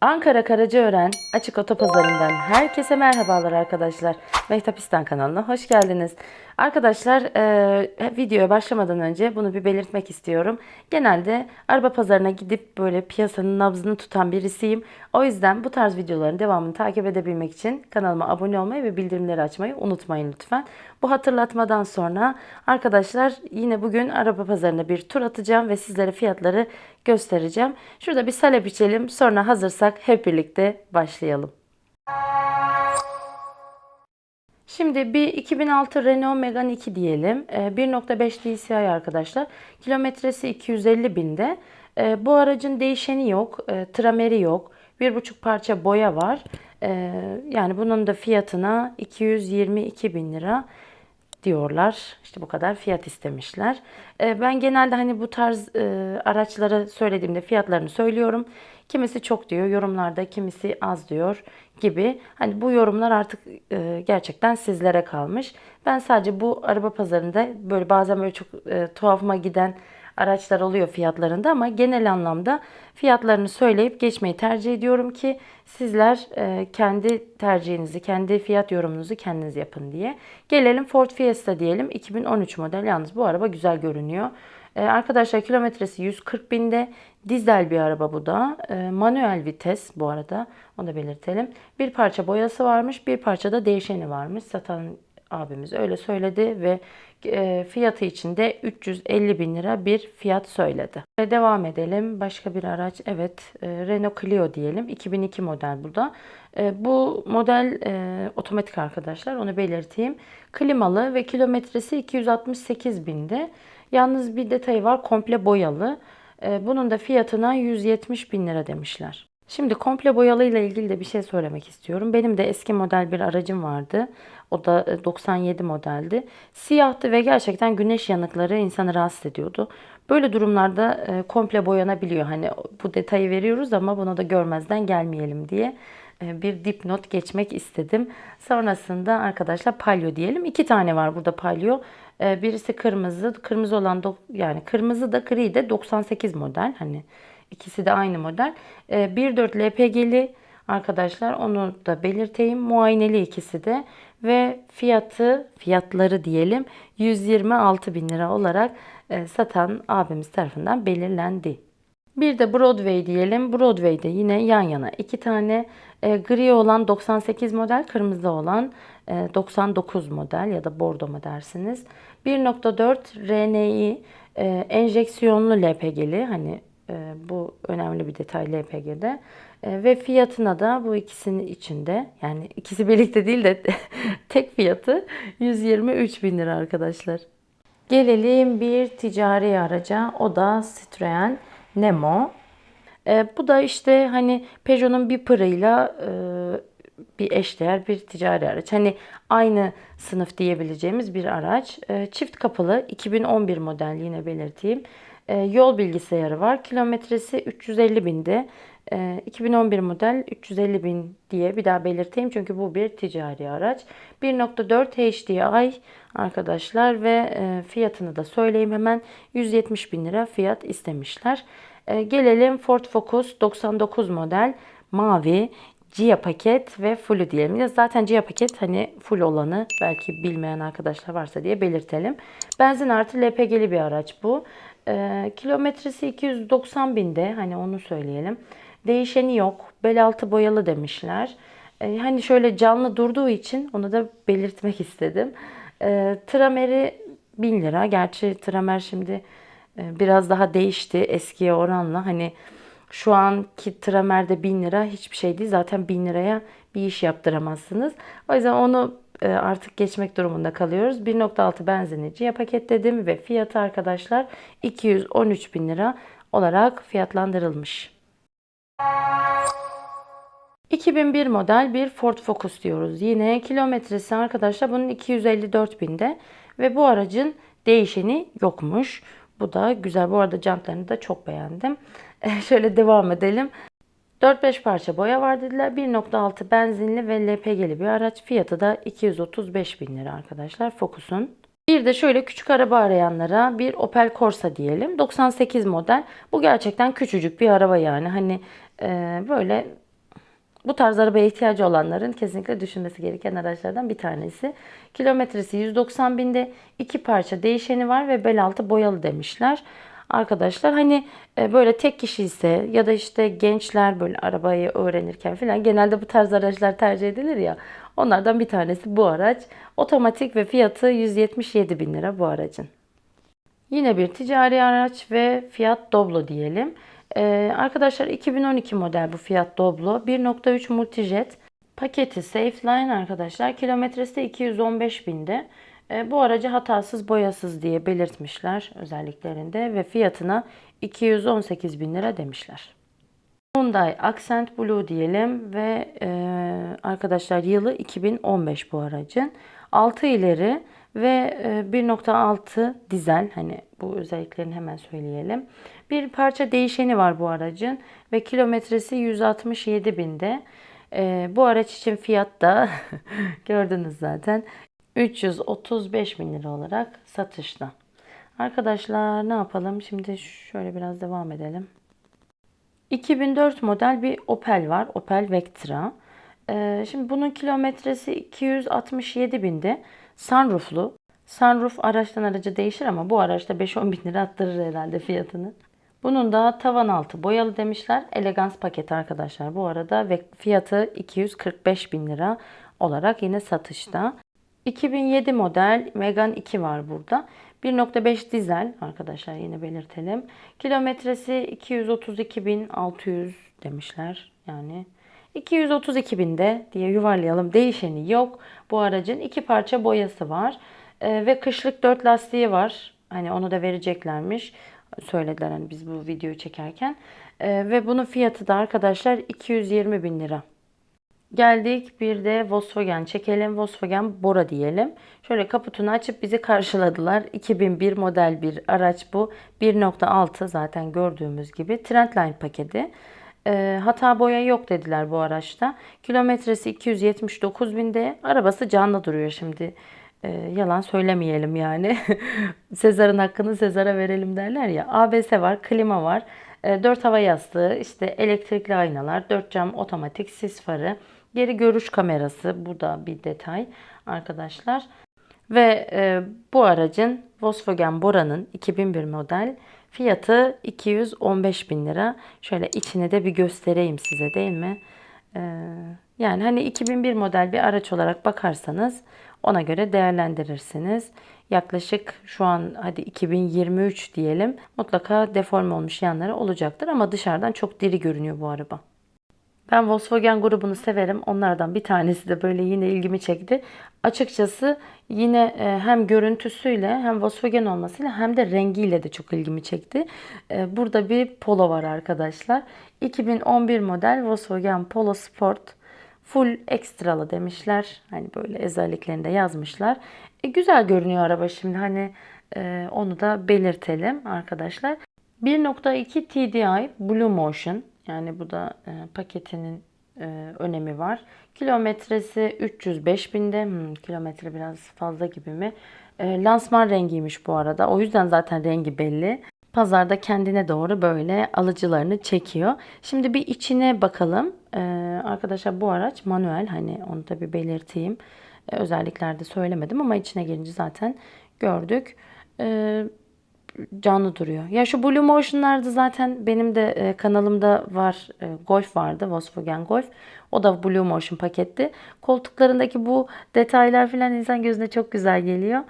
Ankara Karacaören Açık Otopazarı'ndan herkese merhabalar arkadaşlar. Mehtapistan kanalına hoş geldiniz. Arkadaşlar e, videoya başlamadan önce bunu bir belirtmek istiyorum. Genelde araba pazarına gidip böyle piyasanın nabzını tutan birisiyim. O yüzden bu tarz videoların devamını takip edebilmek için kanalıma abone olmayı ve bildirimleri açmayı unutmayın lütfen. Bu hatırlatmadan sonra arkadaşlar yine bugün araba pazarına bir tur atacağım ve sizlere fiyatları göstereceğim. Şurada bir salep içelim sonra hazırsak hep birlikte başlayalım. Şimdi bir 2006 Renault Megane 2 diyelim. Ee, 1.5 DCI arkadaşlar. Kilometresi 250 binde. Ee, Bu aracın değişeni yok. e, Trameri yok. Bir buçuk parça boya var. Ee, Yani bunun da fiyatına 222 bin lira diyorlar. İşte bu kadar fiyat istemişler. Ee, Ben genelde hani bu tarz e, araçları söylediğimde fiyatlarını söylüyorum. Kimisi çok diyor yorumlarda, kimisi az diyor gibi. Hani bu yorumlar artık e, gerçekten sizlere kalmış. Ben sadece bu araba pazarında böyle bazen böyle çok e, tuhafıma giden araçlar oluyor fiyatlarında ama genel anlamda fiyatlarını söyleyip geçmeyi tercih ediyorum ki sizler e, kendi tercihinizi, kendi fiyat yorumunuzu kendiniz yapın diye. Gelelim Ford Fiesta diyelim. 2013 model. Yalnız bu araba güzel görünüyor. E, arkadaşlar kilometresi 140 binde. Dizel bir araba bu da. E, manuel vites bu arada. Onu da belirtelim. Bir parça boyası varmış. Bir parça da değişeni varmış. Satan abimiz öyle söyledi ve e, fiyatı için de 350 bin lira bir fiyat söyledi. Ve devam edelim. Başka bir araç. Evet. e, Renault Clio diyelim. 2002 model bu da. E, bu model e, otomatik arkadaşlar. Onu belirteyim. Klimalı ve kilometresi 268 binde. Yalnız bir detayı var. Komple boyalı. E, bunun da fiyatına 170 bin lira demişler. Şimdi komple boyalı ile ilgili de bir şey söylemek istiyorum. Benim de eski model bir aracım vardı. O da e, 97 modeldi. Siyahtı ve gerçekten güneş yanıkları insanı rahatsız ediyordu. Böyle durumlarda e, komple boyanabiliyor. Hani bu detayı veriyoruz ama bunu da görmezden gelmeyelim diye e, bir dipnot geçmek istedim. Sonrasında arkadaşlar palyo diyelim. İki tane var burada palyo. E, Birisi kırmızı. Kırmızı olan dok- yani kırmızı da gri de 98 model. Hani ikisi de aynı model. E, 1.4 LPG'li arkadaşlar onu da belirteyim. Muayeneli ikisi de ve fiyatı fiyatları diyelim 126 bin lira olarak e, satan abimiz tarafından belirlendi. Bir de Broadway diyelim. Broadway'de yine yan yana iki tane e, gri olan 98 model, kırmızı olan e, 99 model ya da bordo mu dersiniz. 1.4 RNI e, enjeksiyonlu LPG'li hani e, bu önemli bir detay LPG'de. E, ve fiyatına da bu ikisinin içinde yani ikisi birlikte değil de tek fiyatı 123 bin lira arkadaşlar. Gelelim bir ticari araca. O da Citroen Nemo. E, bu da işte hani Peugeot'un bir pırıyla e, bir eşdeğer bir ticari araç. Hani aynı sınıf diyebileceğimiz bir araç. E, çift kapılı 2011 model yine belirteyim. E, yol bilgisayarı var. Kilometresi 350 binde. E, 2011 model 350 bin diye bir daha belirteyim çünkü bu bir ticari araç. 1.4 HDI arkadaşlar ve e, fiyatını da söyleyeyim hemen 170 bin lira fiyat istemişler. E, gelelim Ford Focus 99 model mavi Gia paket ve full diyelim. Ya zaten Gia paket hani full olanı belki bilmeyen arkadaşlar varsa diye belirtelim. Benzin artı LPG'li bir araç bu. E, kilometresi 290 binde hani onu söyleyelim. Değişeni yok. Bel altı boyalı demişler. E, hani şöyle canlı durduğu için onu da belirtmek istedim. E, Trameri 1000 lira. Gerçi Tramer şimdi e, biraz daha değişti eskiye oranla. Hani şu anki Tramer'de 1000 lira hiçbir şey değil. Zaten 1000 liraya bir iş yaptıramazsınız. O yüzden onu e, artık geçmek durumunda kalıyoruz. 1.6 benzinli paket dedim ve fiyatı arkadaşlar 213 bin lira olarak fiyatlandırılmış. 2001 model bir Ford Focus diyoruz. Yine kilometresi arkadaşlar bunun 254 binde ve bu aracın değişeni yokmuş. Bu da güzel. Bu arada jantlarını da çok beğendim. Şöyle devam edelim. 4-5 parça boya var dediler. 1.6 benzinli ve LPG'li bir araç. Fiyatı da 235 bin lira arkadaşlar Focus'un. Bir de şöyle küçük araba arayanlara bir Opel Corsa diyelim. 98 model. Bu gerçekten küçücük bir araba yani. Hani e, böyle bu tarz arabaya ihtiyacı olanların kesinlikle düşünmesi gereken araçlardan bir tanesi. Kilometresi 190 binde iki parça değişeni var ve bel altı boyalı demişler. Arkadaşlar hani e, böyle tek kişi ise ya da işte gençler böyle arabayı öğrenirken falan genelde bu tarz araçlar tercih edilir ya. Onlardan bir tanesi bu araç. Otomatik ve fiyatı 177 bin lira bu aracın. Yine bir ticari araç ve fiyat Doblo diyelim. Ee, arkadaşlar 2012 model bu fiyat Doblo. 1.3 Multijet. Paketi Safeline arkadaşlar. Kilometresi 215 binde. Ee, bu aracı hatasız boyasız diye belirtmişler özelliklerinde ve fiyatına 218 bin lira demişler. Hyundai Accent Blue diyelim ve e, arkadaşlar yılı 2015 bu aracın. 6 ileri ve e, 1.6 dizel hani bu özelliklerini hemen söyleyelim. Bir parça değişeni var bu aracın ve kilometresi 167 binde. E, bu araç için fiyat da gördünüz zaten 335 bin lira olarak satışta. Arkadaşlar ne yapalım? Şimdi şöyle biraz devam edelim. 2004 model bir Opel var. Opel Vectra. Ee, şimdi bunun kilometresi 267 binde. Sunrooflu. Sunroof araçtan araca değişir ama bu araçta 5-10 bin lira attırır herhalde fiyatını. Bunun da tavan altı boyalı demişler. Elegans paketi arkadaşlar bu arada ve fiyatı 245 bin lira olarak yine satışta. 2007 model Megane 2 var burada. 1.5 dizel arkadaşlar yine belirtelim. Kilometresi 232.600 demişler. Yani 232 binde diye yuvarlayalım. Değişeni yok. Bu aracın iki parça boyası var. Ee, ve kışlık 4 lastiği var. Hani onu da vereceklermiş. Söylediler hani biz bu videoyu çekerken. Ee, ve bunun fiyatı da arkadaşlar 220 bin lira. Geldik bir de Volkswagen çekelim. Volkswagen Bora diyelim. Şöyle kaputunu açıp bizi karşıladılar. 2001 model bir araç bu. 1.6 zaten gördüğümüz gibi. Trendline paketi. E, hata boya yok dediler bu araçta. Kilometresi 279 binde. Arabası canlı duruyor şimdi. E, yalan söylemeyelim yani. Sezar'ın hakkını Sezar'a verelim derler ya. ABS var, klima var. 4 hava yastığı, işte elektrikli aynalar, 4 cam otomatik sis farı, geri görüş kamerası. Bu da bir detay arkadaşlar. Ve e, bu aracın Volkswagen Bora'nın 2001 model fiyatı 215 bin lira. Şöyle içini de bir göstereyim size değil mi? E, yani hani 2001 model bir araç olarak bakarsanız ona göre değerlendirirsiniz. Yaklaşık şu an hadi 2023 diyelim. Mutlaka deform olmuş yanları olacaktır ama dışarıdan çok diri görünüyor bu araba. Ben Volkswagen grubunu severim. Onlardan bir tanesi de böyle yine ilgimi çekti. Açıkçası yine e, hem görüntüsüyle hem Volkswagen olmasıyla hem de rengiyle de çok ilgimi çekti. E, burada bir Polo var arkadaşlar. 2011 model Volkswagen Polo Sport. Full ekstralı demişler. Hani böyle özelliklerinde yazmışlar. E, güzel görünüyor araba şimdi. Hani e, onu da belirtelim arkadaşlar. 1.2 TDI Blue Motion yani bu da e, paketinin e, önemi var. Kilometresi 305 binde. Hmm, kilometre biraz fazla gibi mi? E, lansman rengiymiş bu arada. O yüzden zaten rengi belli. Pazarda kendine doğru böyle alıcılarını çekiyor. Şimdi bir içine bakalım. E, arkadaşlar bu araç manuel. Hani onu da bir belirteyim. E, özelliklerde söylemedim ama içine girince zaten gördük. E, canlı duruyor. Ya şu Blue Motion'larda zaten benim de e, kanalımda var. E, Golf vardı. Volkswagen Golf. O da Blue Motion paketti. Koltuklarındaki bu detaylar falan insan gözüne çok güzel geliyor.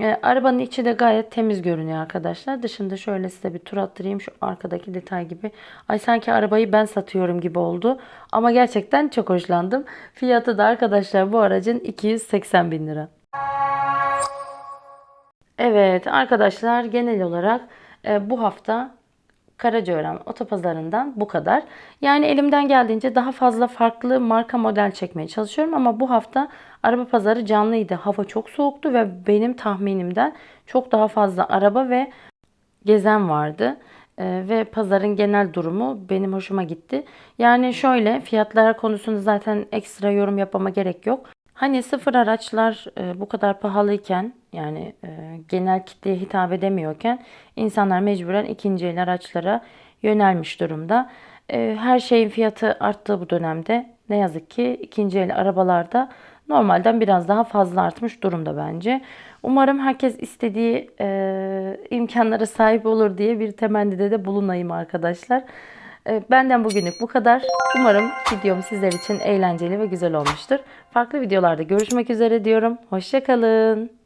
E, arabanın içi de gayet temiz görünüyor arkadaşlar. Dışında şöyle size bir tur attırayım. Şu arkadaki detay gibi. Ay sanki arabayı ben satıyorum gibi oldu. Ama gerçekten çok hoşlandım. Fiyatı da arkadaşlar bu aracın 280 bin lira. Evet arkadaşlar genel olarak e, bu hafta Karacaören Otopazarı'ndan bu kadar. Yani elimden geldiğince daha fazla farklı marka model çekmeye çalışıyorum ama bu hafta araba pazarı canlıydı. Hava çok soğuktu ve benim tahminimden çok daha fazla araba ve gezen vardı. E, ve pazarın genel durumu benim hoşuma gitti. Yani şöyle fiyatlara konusunda zaten ekstra yorum yapmama gerek yok. Hani sıfır araçlar e, bu kadar pahalıyken yani e, genel kitleye hitap edemiyorken insanlar mecburen ikinci el araçlara yönelmiş durumda. E, her şeyin fiyatı arttığı bu dönemde ne yazık ki ikinci el arabalarda normalden biraz daha fazla artmış durumda bence. Umarım herkes istediği e, imkanlara sahip olur diye bir temennide de bulunayım arkadaşlar. E, benden bugünlük bu kadar. Umarım videom sizler için eğlenceli ve güzel olmuştur. Farklı videolarda görüşmek üzere diyorum. Hoşçakalın.